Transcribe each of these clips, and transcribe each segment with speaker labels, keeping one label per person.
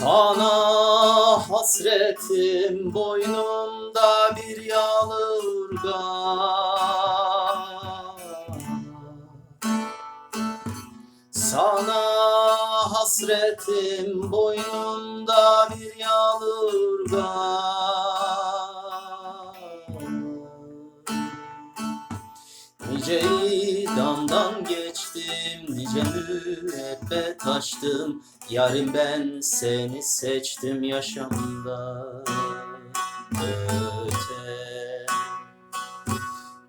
Speaker 1: Sana hasretim boynumda bir yalırgan Sana hasretim boynumda bir yalırgan Nice damdan geçtim, nice müebbet açtım Yarim ben seni seçtim yaşamda. Öte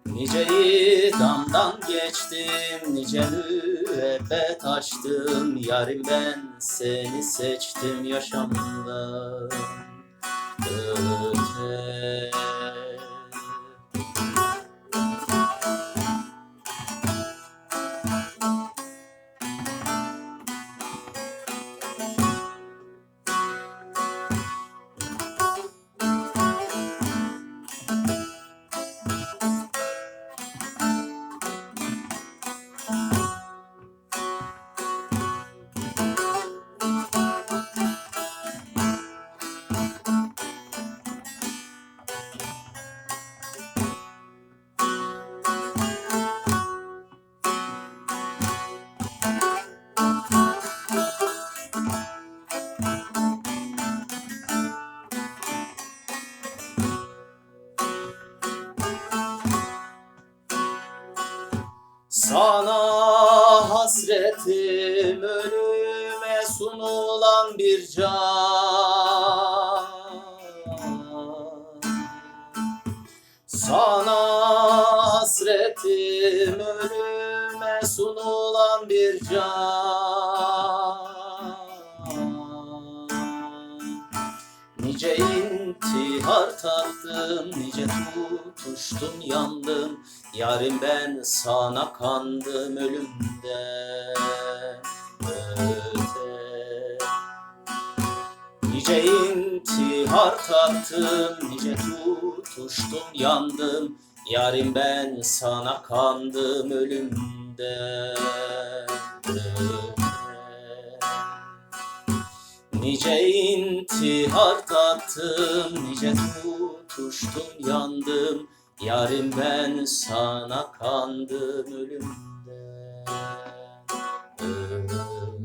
Speaker 1: Nice damdan geçtim, nice müebbet açtım Yarim ben seni seçtim yaşamda. Öte Sana hasretim ölüme sunulan bir can. Sana hasretim ölüme sunulan bir can intihar tattım, nice tutuştum yandım. Yarim ben sana kandım ölümden öte. Nice intihar tattım, nice tutuştum yandım. Yarim ben sana kandım ölümden Nice intihar tattım, nice tutuştum yandım Yarim ben sana kandım ölümden öte.